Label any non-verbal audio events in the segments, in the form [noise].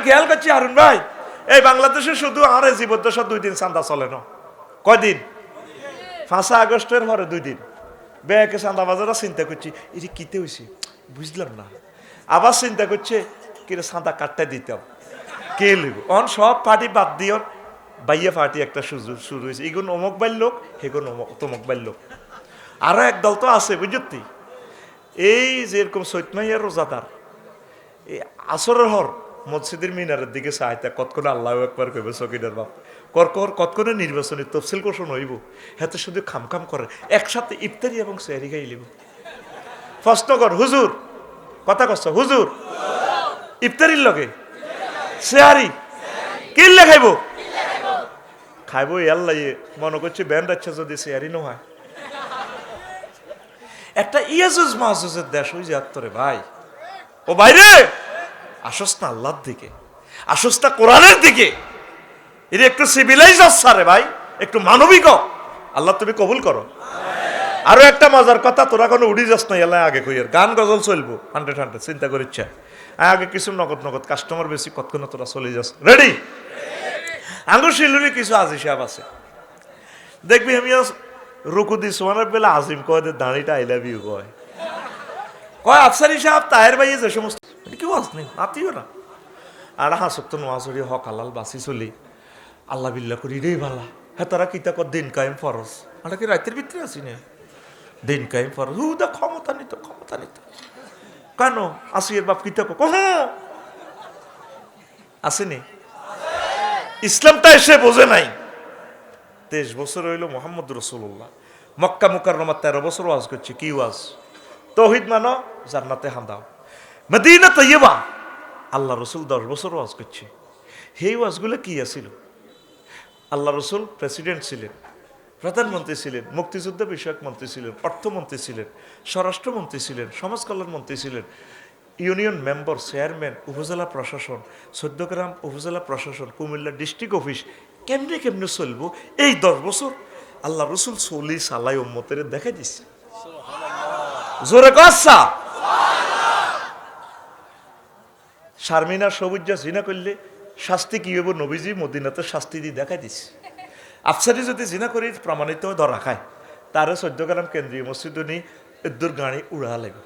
আমি খেয়াল করছি আরুন ভাই। এই বাংলাদেশে শুধু আর জীবদ্দশা দুই দিন চান্দা চলে না। কয়দিন পাঁচা আগস্টের পরে দুই দিন। ব্যাংকে চান্দা বাজারা চিন্তা করছি যে কিতে হয়েছে বুঝলাম না। আবার চিন্তা করছে কিরে চান্দা কাটতে দিতাম কে লিব? অন সব পার্টি বাদ দিও। বাইয়া পার্টি একটা সুযোগ শুরু হয়েছে এগুন অমুক বাইর লোক, হেগুন অমুক তমুক বাইর লোক। আরও এক দল তো আছে, বুঝতি? এই যেরকম সৈতমাইয়া রোজাদার, এই আসরের হর মসজিদের মিনারের দিকে চাইতে কতক্ষণে আল্লাহ একবার কইবে সকিনের বাপ? কর কর, কতক্ষণে নির্বাচনী তফসিল কোষণ হইব? হাতে শুধু খাম খাম করে, একসাথে ইফতারি এবং সেহারি খাই লিব। প্রশ্ন কর হুজুর। কথা কষ্ট হুজুর। ইফতারির লগে? সেহারি। কি লেখাইব খাইব? আল্লাহ মনে করছি ব্যান্ড আছে যদি সেহারি নয় একটা ইয়াজুজ মাহজুজের দেশ ওই যে আত্মরে ভাই। ও বাইরে আসস না আল্লাহর দিকে আসস না কোরআনের দিকে। এটা একটু সিভিলাইজ রে ভাই, একটু মানবিক। আল্লাহ তুমি কবুল করো। আরও একটা মজার কথা, তোরা কোনো উড়ি যাস না আগে কইয়ের। গান গজল চলবো হান্ড্রেড হান্ড্রেড চিন্তা করিচ্ছে আগে কিছু নগদ নগদ কাস্টমার বেশি, কতক্ষণ তোরা চলে যাস? রেডি আঙ্গুর, শিলুরি, কিছু আজি সাহেব আছে। দেখবি আমি রুকু দি সোমানের বেলা আজিম কয় দাঁড়িটা আই লাভ ইউ কয়। কয়, আফসারি সাহেব তাহের ভাইয়ে যে সমস্ত কেউ আস না আর হক আলাল বাসি চলি। আল্লাহ বিল্লা করি রে ভালা হ্যাঁ তারা কিতা কর, দিন কায়েম ফরস আমরা কি রাতের ভিতরে না? দিন কায়েম হু, দা ক্ষমতা নিত ক্ষমতা নিত। কেন? আসি এর বাপ কিতা কো হ্যাঁ। আসেনি ইসলামটা এসে বোঝে নাই। তেইশ বছর হইল মোহাম্মদ রসুল্লাহ মক্কা মুকাররমা তেরো বছর ওয়াজ করছে। কি ওয়াজ? তৌহিদ মানো, জান্নাতে হান্দাও মদিনা তৈবা আল্লাহ রসুল দশ বছর ওয়াজ করছে। সেই ওয়াজগুলো কি আছিল? আল্লাহ রসুল প্রেসিডেন্ট ছিলেন, প্রধানমন্ত্রী ছিলেন, মুক্তিযুদ্ধ বিষয়ক মন্ত্রী ছিলেন, অর্থমন্ত্রী ছিলেন, স্বরাষ্ট্রমন্ত্রী ছিলেন, সমাজ কল্যাণ মন্ত্রী ছিলেন, ইউনিয়ন মেম্বার, চেয়ারম্যান, উপজেলা প্রশাসন চোদ্দগ্রাম উপজেলা প্রশাসন, কুমিল্লা ডিস্ট্রিক্ট অফিস, কেমনে কেমনে চলবো এই দশ বছর? আল্লাহ রসুল চলি সালাই উম্মতের দেখাই দিচ্ছে জোরে কসা শারমিনা সবুজা জিনা করলে শাস্তি কি হইব নবীজি? মদিনাতে শাস্তি দিয়ে দেখাই দিচ্ছে আফসারি যদি জিনা করি প্রমাণিত ধরা খায় তারে চোদ্দ গ্রাম কেন্দ্রীয় মসজিদ নি ইদ্দুর গাড়ি উড়া লাগবে।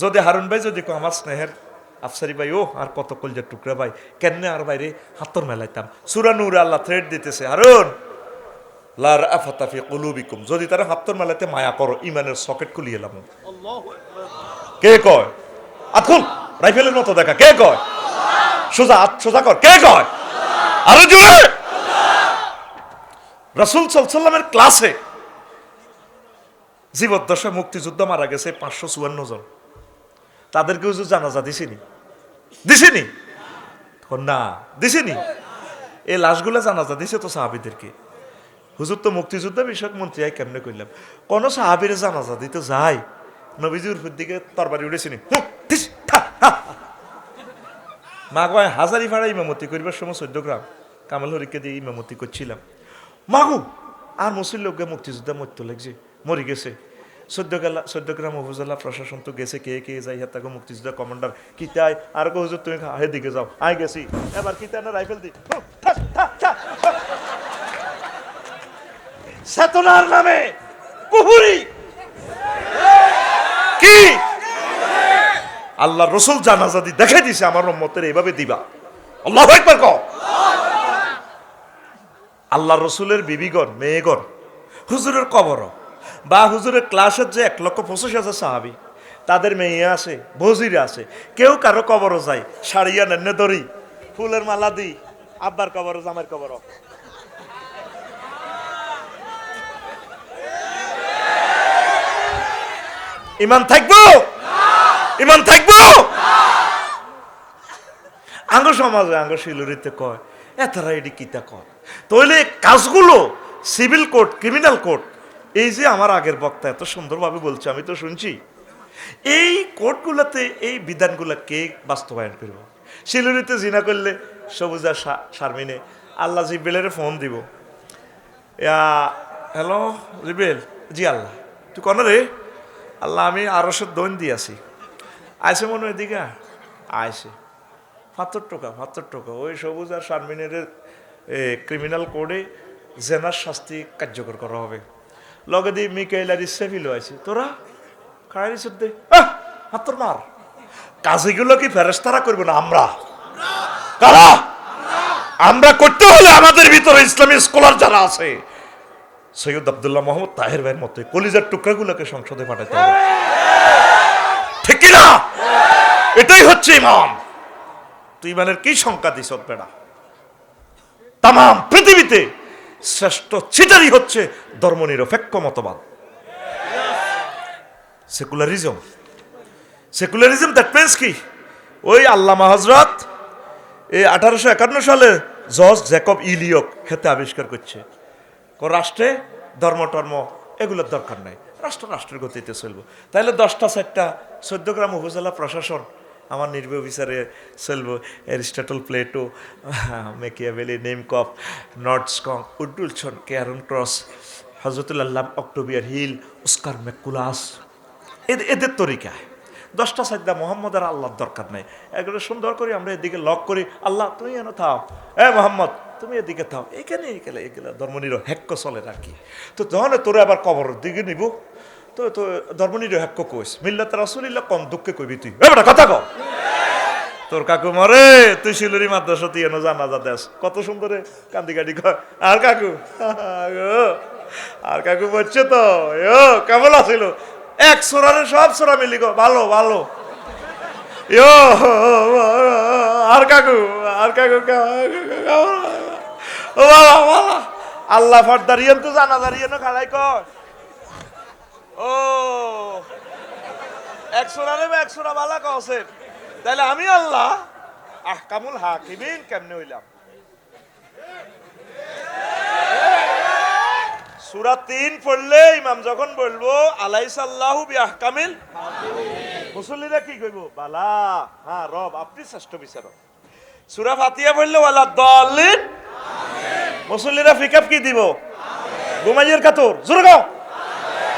যদি হারুন ভাই যদি কো আমার স্নেহের আফসারি ভাই ও আর কত কলজার টুকরা ভাই কেন আর বাইরে হাতর মেলাইতাম? সুরানুরে আল্লাহ থ্রেড দিতেছে হারুন লার আফাতাফি কলুবিকুম। যদি তারা হাতর মেলাতে মায়া করো ইমানের সকেট খুলিয়ে এলাম কে কয়? আতকুল রাইফেলের মতো দেখা, কে কয়? সোজা সোজা কর, কে কয়? আরও জোরে! রাসুল সাল্লামের ক্লাসে জীবদ্দশা মুক্তিযুদ্ধ মারা গেছে পাঁচশো চুয়ান্ন জন। তাদেরকে হুজুর জানাজা দিছিনি। দিছিনি? না, দিছিনি? এই লাশগুলো জানাজা দিছে তো সাহাবিদেরকে। হুজুর তো মুক্তিযুদ্ধ বিষয়ক মন্ত্রী, আই কেমনে করলাম কোন সাহাবিরে জানাজা দিতে যায়, নবীজির দিকে তরবারি উঠেছিনি হা। [laughs] মা কয় হাজারি ভাড়া ইমামতি করিবার সময় চোদ্দ গ্রাম। কামাল হরিকে দিয়ে ইমামতি করছিলাম। মাগু আর মুসলিম লোককে মুক্তিযোদ্ধা মরতে লাগছে, মরি গেছে। চোদ্দ গেলা চোদ্দ গ্রাম উপজেলা প্রশাসন তো গেছে, কে কে যাই হাত তাকে মুক্তিযোদ্ধা কমান্ডার কিতাই আর কো হুজুর তুমি আহে দিকে যাও আই গেছি। এবার কিতা না রাইফেল দি হুঁ। চেতনার নামে কুহুরি কি আল্লাহ রসুল জানাজাদি দেখে দিছে, আমার রম্মতের এইভাবে দিবা। আল্লাহ একবার কও। আল্লাহ রসুলের বিবিগণ, মেয়েগণ, হুজুরের কবর বা হুজুরের ক্লাসের যে এক লক্ষ পঁচিশ হাজার সাহাবি, তাদের মেয়ে আছে ভজিরে আছে, কেউ কারও কবরও যায়, শাড়িয়া নেনে ধরি ফুলের মালা দিই আব্বার কবর জামের কবর ইমান থাকব? ইমান থাকব? আঙ্গ সমাজে আঙ্গ শিলুরিতে কয় এতারা এটি কিতা কয়? তাহলে কাজগুলো সিভিল কোর্ট, ক্রিমিনাল কোর্ট, এই যে আমার আগের বক্তা এত সুন্দরভাবে বলছে, আমি তো শুনছি। এই কোর্টগুলোতে এই বিধানগুলো কে বাস্তবায়ন করব? শিলুরিতে জিনা করলে সবুজা শারমিনে আল্লাহ জিবেলের ফোন দিব। হ্যালো জিবেল জি আল্লাহ। তুই কন রে? আল্লাহ, আমি আরও দৈন দিয়েছি আইসে মনে হয় দিঘা? আইসে হাতের টাকা হাতের টাকা ওই সবুজ আর শারমিনের ক্রিমিনাল কোডে জেনার শাস্তি কার্যকর করা হবে। লগে দিয়ে মিকাইল আর ইসেফিল আছে। তোরা? খাড়াই দে হাতর মার। কাজেগুলো কি ফেরেস্তারা করব না আমরা? কারা? আমরা করতে হলে আমাদের ভিতরে ইসলামী স্কলার যারা আছে, সৈয়দ আবদুল্লাহ মোহাম্মদ তাহের ভাইয়ের মতো কলিজার টুকরাগুলোকে সংসদে পাঠাতে হবে। এটাই হচ্ছে ইমাম। তুই ইমানের কি সংখ্যা দিস বেড়া? তাম পৃথিবীতে শ্রেষ্ঠ চিটারি হচ্ছে ধর্মনিরপেক্ষ মতবাদ। সেকুলারিজম। সেকুলারিজম দ্যাট মিন্স কি? ওই আল্লামা হজরত এই আঠারোশো একান্ন সালে জর্জ জ্যাকব ইলিয়ক খেতে আবিষ্কার করছে। কোন রাষ্ট্রে ধর্ম, টর্ম, এগুলোর দরকার নাই। রাষ্ট্র রাষ্ট্রের গতিতে চলবো। তাহলে দশটা, চারটা, চোদ্দ গ্রাম উপজেলা প্রশাসন আমার নির্বাহী অফিসারে চলবো এরিস্টটল প্লেটো মেকিয়াভেলি, নেমকপ নর্থস্কং উডুলছন কেয়ারন ক্রস, হজরতুল্লাহ অক্টোবিয়ার হিল, উস্কার মেকুলাস। এদের এদের তরিকায়। দশটা সাজদা মোহাম্মদ আর আল্লাহর দরকার নাই। এগুলো সুন্দর করে আমরা এদিকে লক করি। আল্লাহ, তুমি এন থাও। এ মোহাম্মদ, তুমি এদিকে থাও। এখানে এগুলো এগুলো ধর্মনির হ্যাক্য চলে আর কি? তো যখন তোরে আবার কবর দিকে নিব। তো তো ধর্মনির হ্যাক্য কইস। মিল্লাত রাসুলিল্লাহ কম দুঃখে কইবি তুই। এ কথা কও। তোর কাকু মরে? তুই শিলুরি মাদ্রাসা তুই এনে জানাজা দেস। কত সুন্দরে কান্দি কয়, আর কাকু? আর কাকু বলছে তো। ও কেমন আছিল? এক সোরারে সব সোরা মিলি গো, ভালো ভালো। ইয়ো আর কাকু আর কাকু? ও বাবা বাবা, আল্লাহ ফর্দারিয়েন তো জানা দাঁড়িয়ে খালাই কর ও একশো রানে বা একশো রা বালা কসেন তাহলে আমি আল্লাহ। আহকামুল হাকিমিন কেমনে হইলাম? সুরা তিন পড়লে ইমাম যখন বলব, আলাইসাল্লাহু বি আহকামিল মুসল্লিরা কি কইব? বালা হ্যাঁ রব, আপনি শ্রেষ্ঠ বিচারক। সুরা ফাতিয়া পড়লে, ওয়ালা দলিন মুসল্লিরা ফিকাপ কি দিব? ঘুমাইয়ের কাতর। জোরে গাও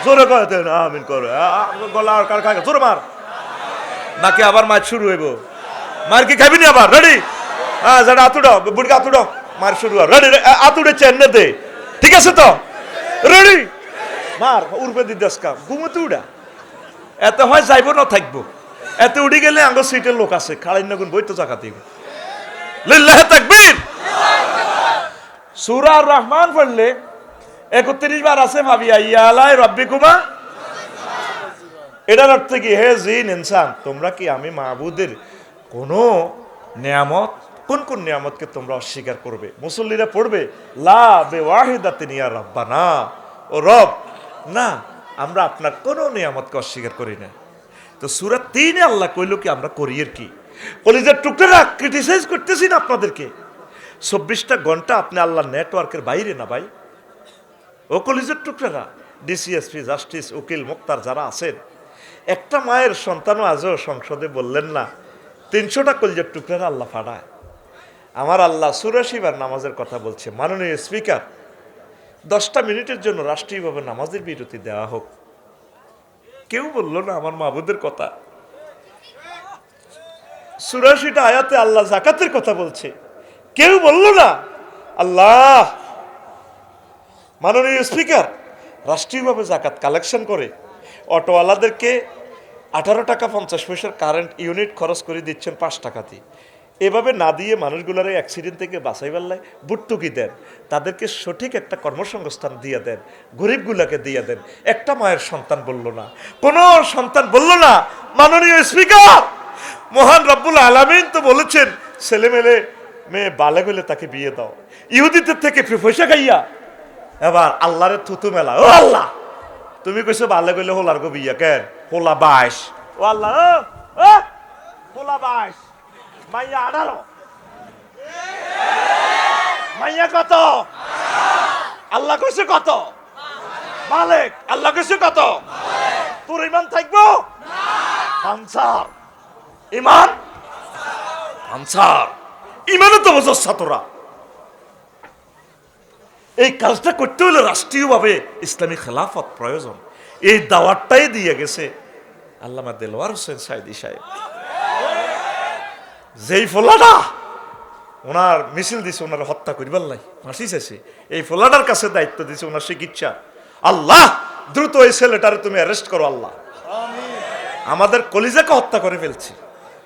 জোরে কয় আমিন, করো। গলা আর কার খায় জোরে মার। নাকি আবার মাছ শুরু হইব? মার কি খাবি নি আবার? রেডি হ্যাঁ যেটা আতুড়ো বুড়িকে আতুড়ো মার শুরু রেডি আতুড়ে চেন্নে দে। ঠিক আছে তো? রেডি মার, উড়বে দিদাসকা ঘুমোতে উড়া। এত হয় যাইব না থাকব। এত উড়ি গেলে আঙ্গ সিটের লোক আছে খাড়াই নগুন বই তো দিব লিল্লাহ তাকবীর! সূরা রহমান পড়লে একত্রিশ বার আছে, ভাবি ভাবিয়া ইয়ালাই রব্বিকুমা এটার অর্থ কি? হে জিন, ইনসান, তোমরা কি আমি মাহবুদের কোন নিয়ামত, কোন কোন নিয়ামতকে তোমরা অস্বীকার করবে? মুসল্লিরা পড়বে, লা বে ওয়াহিদাতিন ইয়া রাব্বানা, ও রব, না, আমরা আপনার কোন নিয়ামতকে অস্বীকার করি না। তো সুরা তিনে আল্লাহ কইল কি, আমরা করি এর কি? কলিজার টুকরা ক্রিটিসাইজ করতেছি না আপনাদেরকে। চব্বিশটা ঘণ্টা আপনি আল্লাহ নেটওয়ার্কের বাইরে না ভাই। ও কলিজের টুকরারা ডিসিএসপি জাস্টিস উকিল, মুক্তার যারা আছেন একটা মায়ের সন্তানও আজও সংসদে বললেন না, তিনশোটা কলিজের টুকরারা আল্লাহ ফাড়ায় আমার আল্লাহ চুরাশি বার নামাজের কথা বলছে, মাননীয় স্পিকার, দশটা মিনিটের জন্য রাষ্ট্রীয়ভাবে নামাজের বিরতি দেওয়া হোক। কেউ বলল না আমার মাহবুদের কথা। চুরাশিটা আয়াতে আল্লাহ জাকাতের কথা বলছে। কেউ বলল না, আল্লাহ! মাননীয় স্পিকার, রাষ্ট্রীয়ভাবে জাকাত কালেকশন করে অটোওয়ালাদেরকে আঠারো টাকা পঞ্চাশ পয়সার কারেন্ট ইউনিট খরচ করে দিচ্ছেন পাঁচ টাকাতে এভাবে না দিয়ে মানুষগুলোর অ্যাক্সিডেন্ট থেকে বাঁচাই পারলে বুটটুকি দেন। তাদেরকে সঠিক একটা কর্মসংস্থান দিয়ে দেন, গরিবগুলাকে দিয়ে দেন। একটা মায়ের সন্তান বলল না, কোনো সন্তান বলল না, মাননীয় স্পিকার মহান রব্বুল আলামিন তো বলেছেন ছেলে মেলে মেয়ে বালে গেলে তাকে বিয়ে দাও। ইহুদিদের থেকে পয়সা খাইয়া, এবার আল্লাহরের থুতু মেলা ও আল্লাহ! তুমি কইছো ভালো কইলে হোলার বিয়া কেন হোলা বাইশ ও আল্লাহ হোলা বাইশ মাইয়া আঠারো মাইয়া কত? আল্লাহ কইছে কত? মালিক, আল্লাহ কইছে কত? তোর ইমান থাকব? ইমান? আনসার ইমানে তো বোঝা তোরা এই কাজটা করতে হলে রাষ্ট্রীয়ভাবে ইসলামী খেলাফত প্রয়োজন। এই দাওয়াতটাই দিয়ে গেছে আল্লামা দেলোয়ার হোসেন সাইদি সাহেব। যেই ফোলাটা ওনার মিছিল দিছে, ওনার হত্যা করিবার নাই, ফাঁসি চাইছে। এই ফোলাটার কাছে দায়িত্ব দিছে ওনার চিকিৎসা। আল্লাহ, দ্রুত এই ছেলেটারে তুমি অ্যারেস্ট করো, আল্লাহ। আমাদের কলিজাকে হত্যা করে ফেলছি।